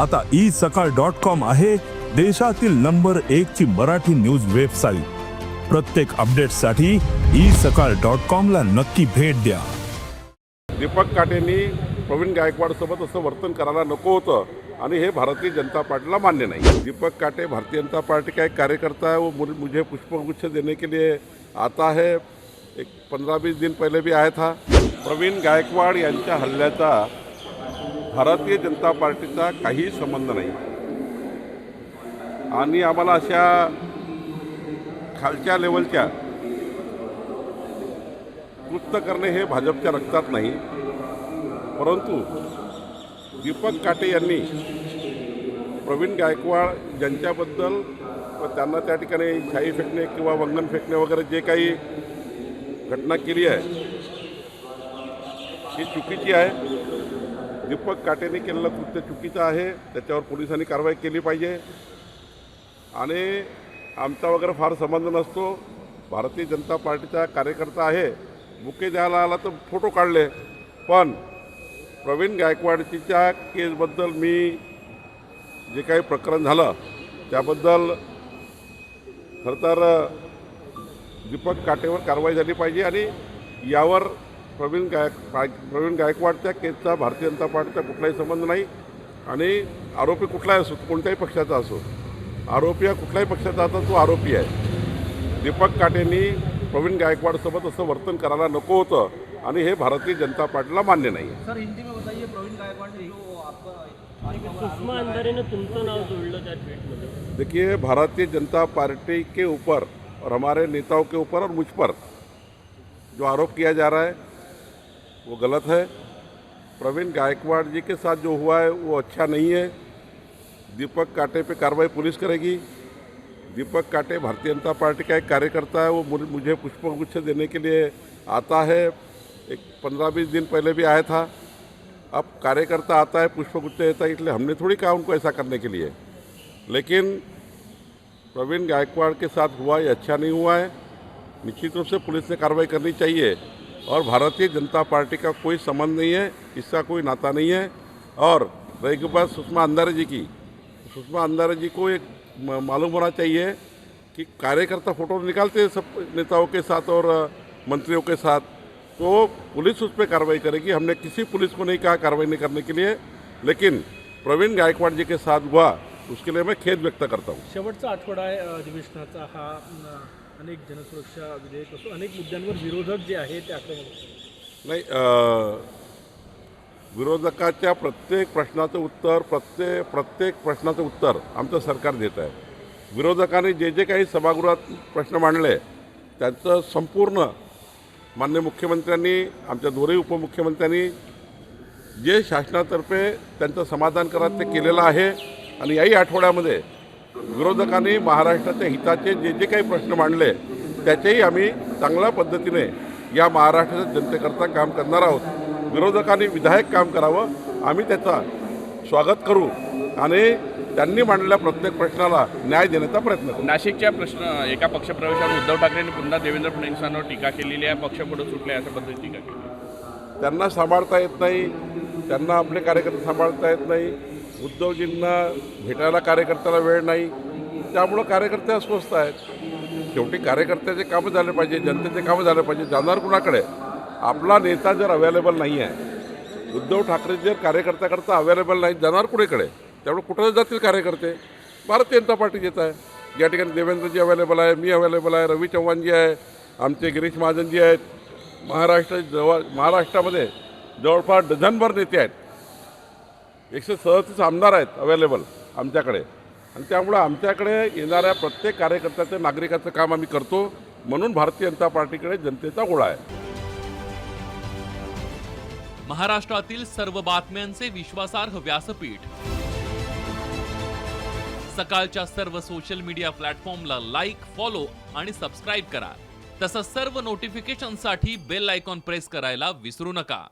आता ई सकाळ dot com आहे देशातील नंबर एक ची मराठी न्यूज वेबसाईट. प्रत्येक अपडेटसाठी ई सकाळ डॉट कॉम ला नक्की भेट द्या. दीपक काटेंनी प्रवीण गायकवाड सोबत असं वर्तन करायला नको होतं आणि हे भारतीय जनता पार्टीला मान्य नाही. दीपक काटे भारतीय जनता पार्टी का एक कार्यकर्ता है वो मुझे- मुझे पुष्पगुच्छ देने के लिए आता है. एक पंधरा वीस दिन पहिले भी आया था प्रवीण गायकवाड यांच्या हल्ल्याचा भारतीय जनता पार्टीचा काही संबंध नाही. आणि आम्हाला अशा खालच्या लेवलच्या कृत्य करणे हे भाजपच्या रक्तात नाही. परंतु दीपक काटे यांनी प्रवीण गायकवाड यांच्याबद्दल व त्यांना त्या ठिकाणी शाई फेकणे किंवा वंगण फेकणे वगैरे जे काही घटना केली आहे ही चुकीची आहे. दीपक काटेने केलेलं कृत्य चुकीचं आहे. त्याच्यावर पोलिसांनी कारवाई केली पाहिजे. आणि आमचा वगैरे फार संबंध नसतो. भारतीय जनता पार्टीचा कार्यकर्ता आहे. बुके द्यायला आला तर फोटो काढले. पण प्रवीण गायकवाडच्या केसबद्दल मी जे काही प्रकरण झालं त्याबद्दल खरं तर दीपक काटेवर कारवाई झाली पाहिजे आणि यावर प्रवीण गायक प्रवीण गायकवाडच्या केसचा भारतीय जनता पार्टीचा कुठलाही संबंध नाही आणि आरोपी कुठलाही असो कोणत्याही पक्षाचा असो आरोपी हा कुठल्याही पक्षाचा आता तो आरोपी आहे. दीपक काटेंनी प्रवीण गायकवाडसोबत असं वर्तन करायला नको होतं आणि हे भारतीय जनता पार्टीला मान्य नाही आहे. सर हिंदी में बताइए प्रवीण गायकवाड़ ने जो आपका सुषमा अंधारेनं तुमचं नाव जोडलं त्या ट्विटमध्ये. देखिए भारतीय जनता पार्टी के ऊपर और हमारे नेताओं के ऊपर और मुझ पर जो आरोप किया जा रहा है वो गलत है। प्रवीण गायकवाड़ जी के साथ जो हुआ है, वो अच्छा नहीं है। दीपक काटे पे कार्रवाई पुलिस करेगी। दीपक काटे भारतीय जनता पार्टी का एक कार्यकर्ता है, वो मुझे- पुष्पगुच्छ देने के लिए आता है। एक पंद्रह बीस दिन पहले भी आया था। अब कार्यकर्ता आता है, पुष्पगुच्छ देता है, इसलिए हमने थोड़ी कहा उनको ऐसा करने के लिए। लेकिन प्रवीण गायकवाड़ के साथ हुआ, ये अच्छा नहीं हुआ है। निश्चित रूप से पुलिस ने कार्रवाई करनी चाहिए। और भारतीय जनता पार्टी का कोई संबंध नहीं है, इसका कोई नाता नहीं है। और रही बात सुषमा अंधारे जी की, सुषमा अंधारे जी को एक मालूम होना चाहिए कि कार्यकर्ता फ़ोटो निकालते हैं सब नेताओं के साथ और मंत्रियों के साथ। तो पुलिस उस पर कार्रवाई करेगी। हमने किसी पुलिस को नहीं कहा कार्रवाई नहीं करने के लिए, लेकिन प्रवीण गायकवाड़ जी के साथ हुआ, उसके लिए मैं खेद व्यक्त करता हूँ। शेवटचा आठवडा आहे हा अनेक जनसुरक्षा विधेयक असो अनेक मुद्द्यांवर विरोधक जे आहे ते आक्रमक नाही विरोधकाच्या प्रत्येक प्रश्नाचं उत्तर प्रत्येक प्रत्येक प्रश्नाचं उत्तर आमचं सरकार देत आहे. विरोधकांनी जे जे काही सभागृहात प्रश्न मांडले त्यांचं संपूर्ण मान्य मुख्यमंत्र्यांनी आमच्या दोन्ही उपमुख्यमंत्र्यांनी जे शासनातर्फे त्यांचं समाधान करत ते केलेलं आहे. आणि याही आठवड्यामध्ये विरोधकांनी महाराष्ट्राच्या हिताचे जे जे काही प्रश्न मांडले त्याचेही आम्ही चांगल्या पद्धतीने या महाराष्ट्राच्या जनतेकरता काम करणार आहोत. विरोधकांनी विधायक काम करावं आम्ही त्याचा स्वागत करू आणि त्यांनी मांडलेल्या प्रत्येक प्रश्नाला न्याय देण्याचा प्रयत्न करू. नाशिकच्या प्रश्न एका पक्षप्रवेशावर उद्धव ठाकरेंनी पुन्हा देवेंद्र फडणवीसांवर टीका केलेली आहे पक्ष पुढे सुटले अशा पद्धतीने टीका केली. त्यांना सांभाळता येत नाही त्यांना आपले कार्यकर्ते सांभाळता येत नाही उद्धवजींना भेटायला कार्यकर्त्याला वेळ नाही त्यामुळं कार्यकर्ते अस्वस्थ आहेत. शेवटी कार्यकर्त्याचे कामं झाले पाहिजे जनतेचे कामं झाले पाहिजे जाणार कुणाकडे? आपला नेता जर अवेलेबल नाही आहे उद्धव ठाकरे जर कार्यकर्त्याकरता अवेलेबल नाही जाणार कुणीकडे? त्यामुळे कुठं जातील कार्यकर्ते? भारतीय जनता पार्टी येत आहे. या ठिकाणी देवेंद्रजी अवेलेबल आहे मी अवेलेबल आहे रवी चव्हाणजी आहे आमचे गिरीश महाजनजी आहेत. महाराष्ट्र जवळ महाराष्ट्रामध्ये जवळपास डझनभर नेते आहेत. एकशे सदतीस आमदार आहेत अवेलेबल आमच्याकडे. आणि त्यामुळं आमच्याकडे येणाऱ्या प्रत्येक कार्यकर्त्याचं नागरिकाचं काम आम्ही करतो. म्हणून भारतीय जनता पार्टीकडे जनतेचा गोळा आहे. महाराष्ट्रातील सर्व बातम्यांचे विश्वासार्ह व्यासपीठ. सकाळच्या सर्व सोशल मीडिया प्लॅटफॉर्मला लाईक फॉलो आणि सबस्क्राईब करा. तसंच सर्व नोटिफिकेशनसाठी बेल आयकॉन प्रेस करायला विसरू नका.